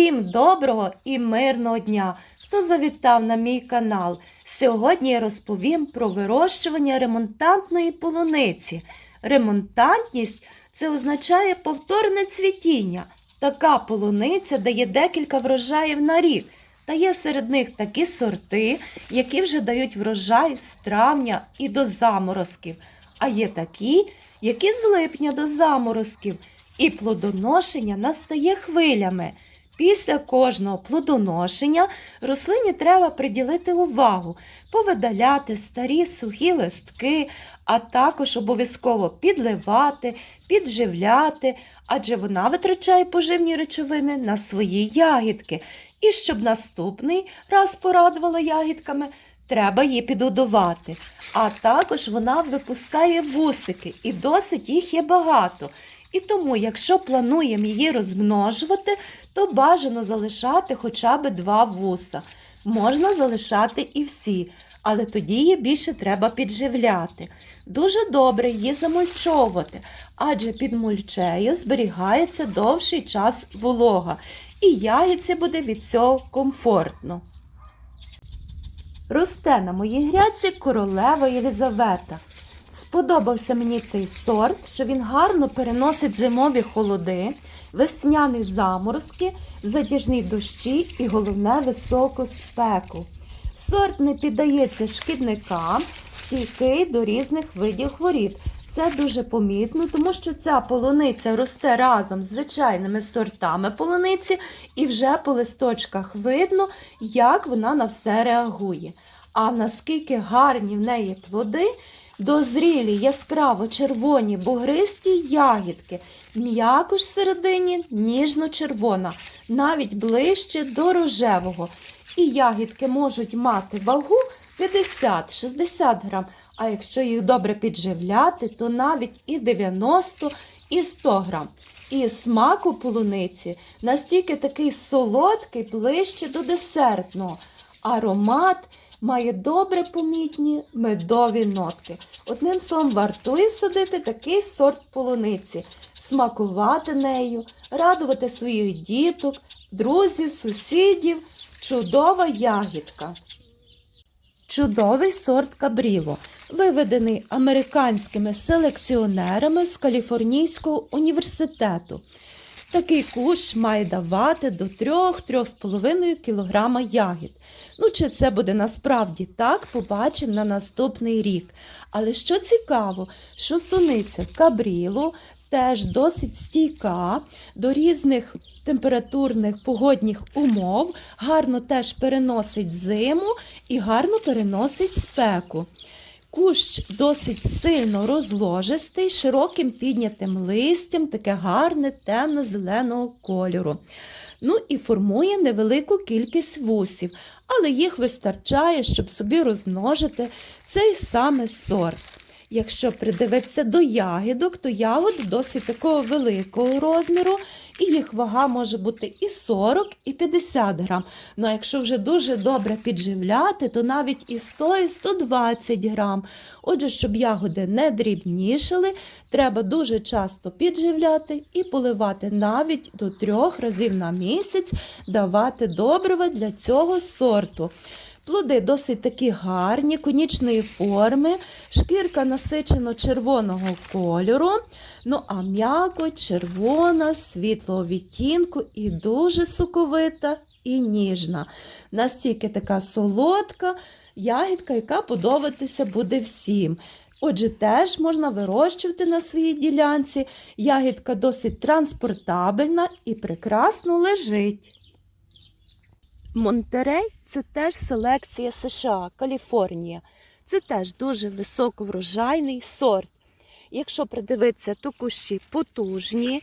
Всім доброго і мирного дня! Хто завітав на мій канал? Сьогодні я розповім про вирощування ремонтантної полуниці. Ремонтантність це означає повторне цвітіння. Така полуниця дає декілька врожаїв на рік. Та є серед них такі сорти, які вже дають врожай з травня і до заморозків. А є такі, які з липня до заморозків. І плодоношення настає хвилями. Після кожного плодоношення рослині треба приділити увагу, повидаляти старі сухі листки, а також обов'язково підливати, підживляти, адже вона витрачає поживні речовини на свої ягідки. І щоб наступний раз порадувала ягідками, треба її підгодувати. А також вона випускає вусики, і досить їх є багато. І тому, якщо плануємо її розмножувати, то бажано залишати хоча б два вуса. Можна залишати і всі, але тоді її більше треба підживляти. Дуже добре її замульчовувати, адже під мульчею зберігається довший час волога, і ягідці буде від цього комфортно. Росте на моїй грядці королева Єлизавета. Сподобався мені цей сорт, що він гарно переносить зимові холоди, весняні заморозки, затяжні дощі і головне високу спеку. Сорт не піддається шкідникам, стійкий до різних видів хворіб. Це дуже помітно, тому що ця полуниця росте разом з звичайними сортами полуниці, і вже по листочках видно, як вона на все реагує. А наскільки гарні в неї плоди, дозрілі яскраво червоні бугристі ягідки, м'якош всередині ніжно-червона, навіть ближче до рожевого. І ягідки можуть мати вагу 50-60 грам, а якщо їх добре підживляти, то навіть і 90, і 100 грам. І смак у полуниці настільки такий солодкий, ближче до десертного. Аромат має добре помітні медові нотки. Одним словом, вартує садити такий сорт полуниці, смакувати нею, радувати своїх діток, друзів, сусідів. Чудова ягідка. Чудовий сорт кабріло, виведений американськими селекціонерами з Каліфорнійського університету. Такий кущ має давати до 3-3,5 кг ягід. Ну, чи це буде насправді так, побачимо на наступний рік. Але що цікаво, що суниця кабрілу теж досить стійка до різних температурних погодних умов, гарно теж переносить зиму і гарно переносить спеку. Кущ досить сильно розложистий, широким піднятим листям, таке гарне темно-зеленого кольору. Ну і формує невелику кількість вусів, але їх вистачає, щоб собі розмножити цей саме сорт. Якщо придивитися до ягідок, то ягод досить такого великого розміру, і їх вага може бути і 40, і 50 грам. Ну а якщо вже дуже добре підживляти, то навіть і 100, і 120 грам. Отже, щоб ягоди не дрібнішали, треба дуже часто підживляти і поливати навіть до трьох разів на місяць, давати добрива для цього сорту. Плоди досить такі гарні, конічної форми, шкірка насичено червоного кольору, ну а м'яко червона, світлого відтінку і дуже соковита і ніжна. Настільки така солодка ягідка, яка подобатися буде всім. Отже, теж можна вирощувати на своїй ділянці. Ягідка досить транспортабельна і прекрасно лежить. Монтерей це теж селекція США, Каліфорнія. Це теж дуже високоврожайний сорт. Якщо придивитися, то кущі потужні,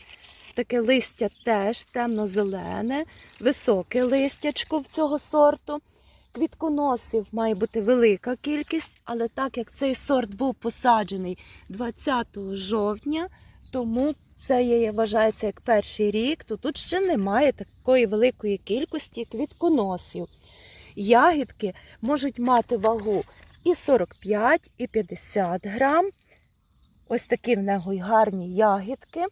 таке листя теж темно-зелене, високе листячко в цього сорту. Квітконосів має бути велика кількість, але так як цей сорт був посаджений 20 жовтня, тому це є, вважається як перший рік, то тут ще немає такої великої кількості квітконосів. Ягідки можуть мати вагу і 45, і 50 грам. Ось такі в нього й гарні ягідки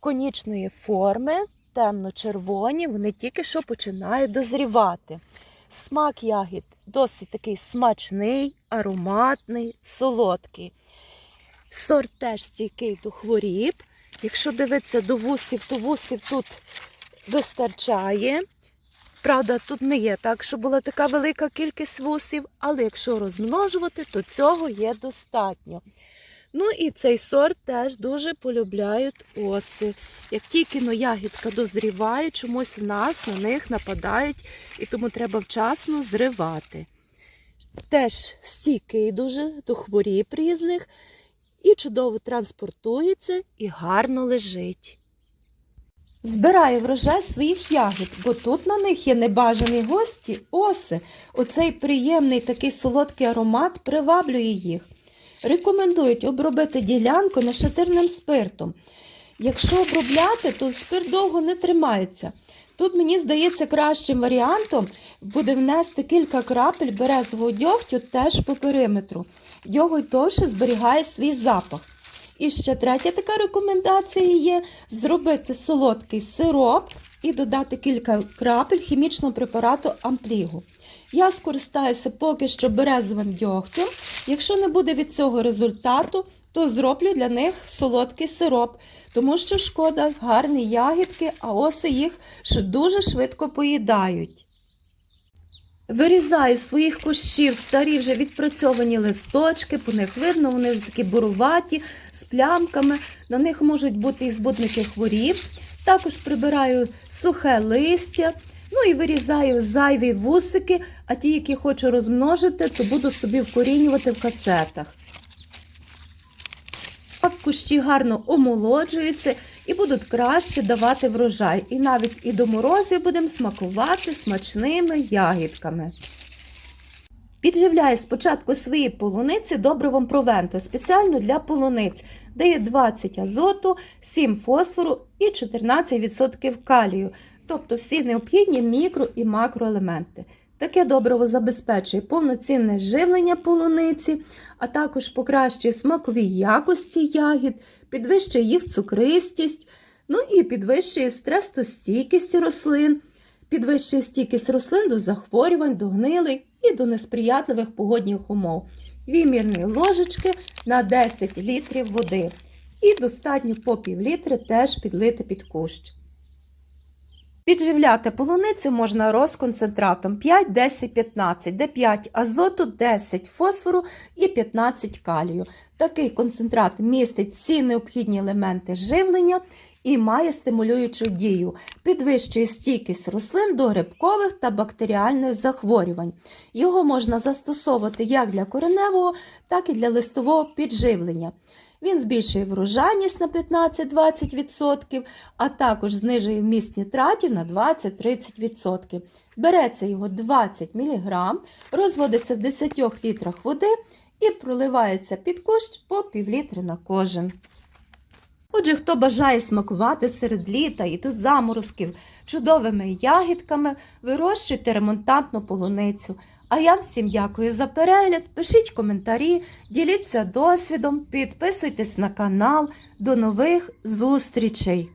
конічної форми, темно-червоні, вони тільки що починають дозрівати. Смак ягід досить такий смачний, ароматний, солодкий. Сорт теж стійкий до хворіб. Якщо дивитися до вусів, то вусів тут вистачає. Правда, тут не є так, що була така велика кількість вусів, але якщо розмножувати, то цього є достатньо. Ну і цей сорт теж дуже полюбляють оси. Як тільки но ягідка дозріває, чомусь в нас на них нападають, і тому треба вчасно зривати. Теж стійкий дуже до хворіб різних, і чудово транспортується і гарно лежить. Збирає врожай своїх ягід, бо тут на них є небажані гості, оси. Оцей приємний такий солодкий аромат приваблює їх. Рекомендують обробити ділянку нашатирним спиртом. Якщо обробляти, то спирт довго не тримається. Тут, мені здається, кращим варіантом буде внести кілька крапель березового дьогтю теж по периметру. Дьоготь довше зберігає свій запах. І ще третя така рекомендація є зробити солодкий сироп і додати кілька крапель хімічного препарату амплігу. Я скористаюся поки що березовим дьогтем. Якщо не буде від цього результату, то зроблю для них солодкий сироп, тому що шкода гарні ягідки, а оси їх дуже швидко поїдають. Вирізаю своїх кущів старі вже відпрацьовані листочки, по них видно, вони вже такі буруваті, з плямками. На них можуть бути і збудники хворіб. Також прибираю сухе листя, ну і вирізаю зайві вусики, а ті, які хочу розмножити, то буду собі вкорінювати в касетах. Кущі гарно омолоджуються і будуть краще давати врожай. І навіть і до морозів будемо смакувати смачними ягідками. Підживляю спочатку свої полуниці добривом Провенто спеціально для полуниць, де є 20 азоту, 7 фосфору і 14% калію, тобто всі необхідні мікро і макроелементи. Таке добриво забезпечує повноцінне живлення полуниці, а також покращує смакові якості ягід, підвищує їх цукристість, ну і підвищує стресостійкість рослин, підвищує стійкість рослин до захворювань, до гнилий і до несприятливих погодних умов. Дві мірні ложечки на 10 літрів води. І достатньо по пів літри теж підлити під кущ. Підживляти полуницю можна розконцентратом 5, 10, 15, де 5 азоту, 10 фосфору і 15 калію. Такий концентрат містить всі необхідні елементи живлення і має стимулюючу дію, підвищує стійкість рослин до грибкових та бактеріальних захворювань. Його можна застосовувати як для кореневого, так і для листового підживлення. Він збільшує врожайність на 15-20%, а також знижує вміст нітратів на 20-30%. Береться його 20 мг, розводиться в 10 літрах води і проливається під кущ по півлітри на кожен. Отже, хто бажає смакувати серед літа і до заморозків чудовими ягідками, вирощуйте ремонтантну полуницю. А я всім дякую за перегляд. Пишіть коментарі, діліться досвідом, підписуйтесь на канал. До нових зустрічей!